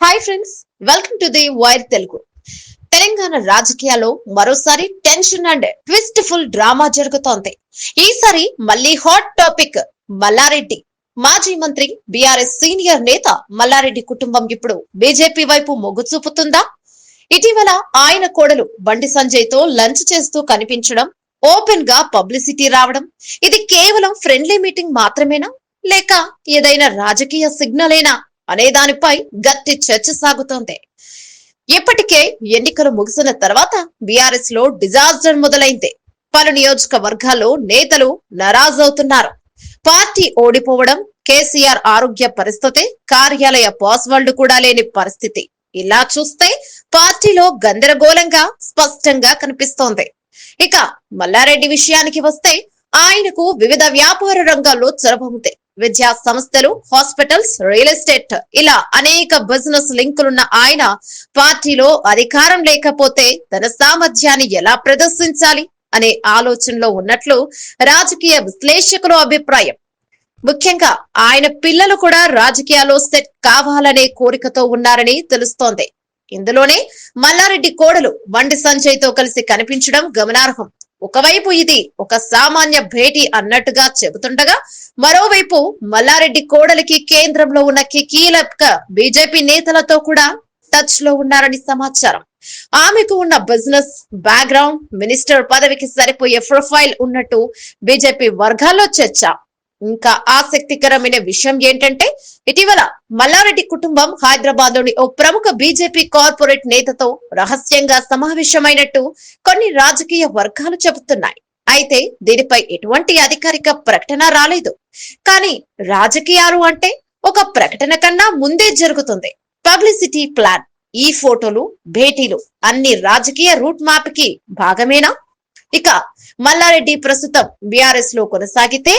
Hi friends welcome to the wire Telugu Telangana రాజకీయాల్లో మరోసారి tension and twist full drama జరుగుతోంది. ఈసారి మళ్ళీ హాట్ టాపిక్ మల్లారెడ్డి. మాజీ మంత్రి బీఆర్ఎస్ సీనియర్ నేత మల్లారెడ్డి కుటుంబం ఇప్పుడు బీజేపీ వైపు మొగ్గు చూపుతుందా? ఇటీవల ఆయన కోడలు బండి సంజయ్తో లంచ్ చేస్తూ కనిపించడం ఓపెన్గా పబ్లిసిటీ రావడం ఇది కేవలం ఫ్రెండ్లీ మీటింగ్ మాత్రమేనా? లేక ఏదైనా రాజకీయ సిగ్నలేనా అనే దానిపై గట్టి చర్చ సాగుతోంది. ఇప్పటికే ఎన్నికలు ముగిసిన తర్వాత బీఆర్ఎస్లో డిజాస్టర్ మొదలైంది. పలు నియోజకవర్గాల్లో నేతలు నారాజవుతున్నారు. పార్టీ ఓడిపోవడం కేసీఆర్ ఆరోగ్య పరిస్థితి కార్యాలయ పాస్వర్డ్ కూడా లేని పరిస్థితి. ఇలా చూస్తే పార్టీలో గందరగోళంగా స్పష్టంగా కనిపిస్తోంది. ఇక మల్లారెడ్డి విషయానికి వస్తే ఆయనకు వివిధ వ్యాపార రంగాల్లో చొరవ ఉంది విద్యా సంస్థలు హాస్పిటల్స్ రియల్ ఎస్టేట్ ఇలా అనేక బిజినెస్ లింకులున్న ఆయన పార్టీలో అధికారం లేకపోతే తన సామర్థ్యాన్ని ఎలా ప్రదర్శించాలి అనే ఆలోచనలో ఉన్నట్లు రాజకీయ విశ్లేషకుల అభిప్రాయం. ముఖ్యంగా ఆయన పిల్లలు కూడా రాజకీయాల్లో సెట్ కావాలనే కోరికతో ఉన్నారని తెలుస్తోంది. ఇందులోనే మల్లారెడ్డి కోడలు బండి సంజయ్తో కలిసి కనిపించడం గమనార్హం. ఒకవైపు ఇది ఒక సామాన్య భేటీ అన్నట్టుగా చెబుతుండగా మరోవైపు మల్లారెడ్డి కోడలికి కేంద్రంలో ఉన్న కీలక బీజేపీ నేతలతో కూడా టచ్లో ఉన్నారని సమాచారం. ఆమెకు ఉన్న బిజినెస్ బ్యాక్గ్రౌండ్ మినిస్టర్ పదవికి సరిపోయే ప్రొఫైల్ ఉన్నట్టు బీజేపీ వర్గాల్లో చర్చ. ఇంకా ఆసక్తికరమైన విషయం ఏంటంటే ఇటీవల మల్లారెడ్డి కుటుంబం హైదరాబాద్లోని ఓ ప్రముఖ బీజేపీ కార్పొరేట్ నేతతో రహస్యంగా సమావేశమైనట్టు కొన్ని రాజకీయ వర్గాలు చెబుతున్నాయి. అయితే దీనిపై ఎటువంటి అధికారిక ప్రకటన రాలేదు. కానీ రాజకీయాలు అంటే ఒక ప్రకటన కన్నా ముందే జరుగుతుంది. Publicity plan. ఈ ఫోటోలు భేటీలు అన్ని రాజకీయ రూట్ మ్యాప్కి భాగమేనా? ఇక మల్లారెడ్డి ప్రస్తుతం బీఆర్ఎస్లో కొనసాగితే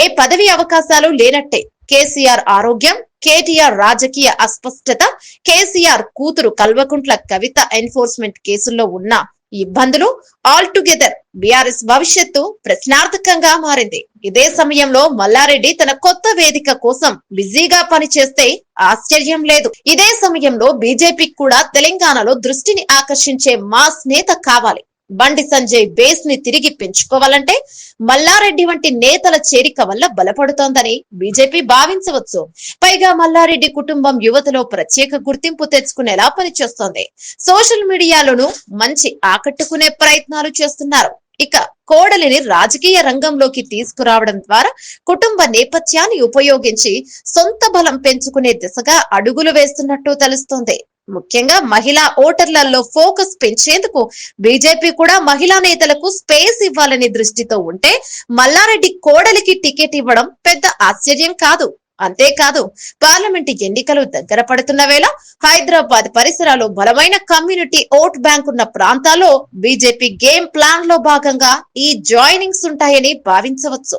ఏ పదవి అవకాశాలు లేనట్టే. కేసీఆర్ ఆరోగ్యం కేటీఆర్ రాజకీయ అస్పష్టత కేసీఆర్ కూతురు కల్వకుంట్ల కవిత ఎన్ఫోర్స్మెంట్ కేసుల్లో ఉన్న ఇబ్బందులు ఆల్ టుగెదర్ బీఆర్ఎస్ భవిష్యత్తు ప్రశ్నార్థకంగా మారింది. ఇదే సమయంలో మల్లారెడ్డి తన కొత్త వేదిక కోసం బిజీగా పనిచేస్తే ఆశ్చర్యం లేదు. ఇదే సమయంలో బీజేపీ కూడా తెలంగాణలో దృష్టిని ఆకర్షించే మాస్ నేత కావాలి. బండి సంజయ్ బేస్ని తిరిగి పెంచుకోవాలంటే మల్లారెడ్డి వంటి నేతల చేరిక వల్ల బలపడుతోందని బీజేపీ భావించవచ్చు. పైగా మల్లారెడ్డి కుటుంబం యువతలో ప్రత్యేక గుర్తింపు తెచ్చుకునేలా పనిచేస్తోంది. సోషల్ మీడియాలోనూ మంచి ఆకట్టుకునే ప్రయత్నాలు చేస్తున్నారు. ఇక కోడలిని రాజకీయ రంగంలోకి తీసుకురావడం ద్వారా కుటుంబ నేపథ్యాన్ని ఉపయోగించి సొంత బలం పెంచుకునే దిశగా అడుగులు వేస్తున్నట్టు తెలుస్తోంది. ముఖ్యంగా మహిళా ఓటర్లలో ఫోకస్ పెంచేందుకు బీజేపీ కూడా మహిళా నేతలకు స్పేస్ ఇవ్వాలనే దృష్టితో ఉంటే మల్లారెడ్డి కోడలికి టికెట్ ఇవ్వడం పెద్ద ఆశ్చర్యం కాదు. అంతేకాదు పార్లమెంట్ ఎన్నికలు దగ్గర పడుతున్న వేళ హైదరాబాద్ పరిసరాలు బలమైన కమ్యూనిటీ ఓట్ బ్యాంక్ ఉన్న ప్రాంతాల్లో బీజేపీ గేమ్ ప్లాన్లో భాగంగా ఈ జాయినింగ్స్ ఉంటాయని భావించవచ్చు.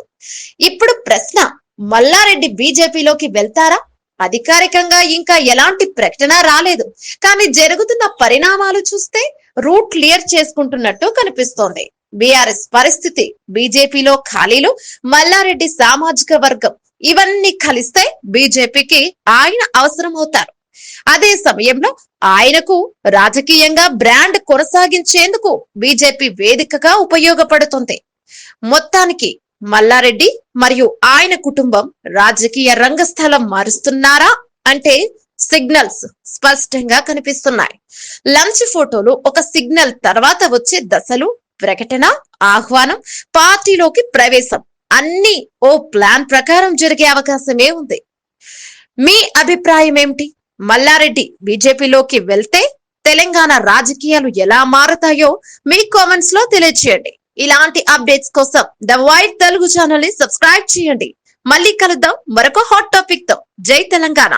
ఇప్పుడు ప్రశ్న మల్లారెడ్డి బీజేపీలోకి వెళ్తారా? అధికారికంగా ఇంకా ఎలాంటి ప్రకటన రాలేదు. కానీ జరుగుతున్న పరిణామాలు చూస్తే రూట్ క్లియర్ చేసుకుంటున్నట్టు కనిపిస్తోంది. బీఆర్ఎస్ పరిస్థితి బీజేపీలో ఖాళీలు మల్లారెడ్డి సామాజిక వర్గం ఇవన్నీ కలిస్తే బీజేపీకి ఆయన అవసరం అవుతారు అదే సమయంలో ఆయనకు రాజకీయంగా బ్రాండ్ కొనసాగించేందుకు బీజేపీ వేదికగా ఉపయోగపడుతుంది. మొత్తానికి మల్లారెడ్డి మరియు ఆయన కుటుంబం రాజకీయ రంగస్థలం మారుస్తున్నారా అంటే సిగ్నల్స్ స్పష్టంగా కనిపిస్తున్నాయి. లంచ్ ఫోటోలు ఒక సిగ్నల్ తర్వాత వచ్చే దశలు ప్రకటన ఆహ్వానం పార్టీలోకి ప్రవేశం అన్ని ఓ ప్లాన్ ప్రకారం జరిగే అవకాశమే ఉంది. మీ అభిప్రాయం ఏమిటి? మల్లారెడ్డి బీజేపీలోకి వెళ్తే తెలంగాణ రాజకీయాలు ఎలా మారతాయో మీ కామెంట్స్లో తెలియచేయండి. ఇలాంటి అప్డేట్స్ కోసం ద వైట్ తెలుగు ఛానల్ని సబ్స్క్రైబ్ చేయండి. మళ్ళీ కలుద్దాం మరొక హాట్ టాపిక్తో. జై తెలంగాణ.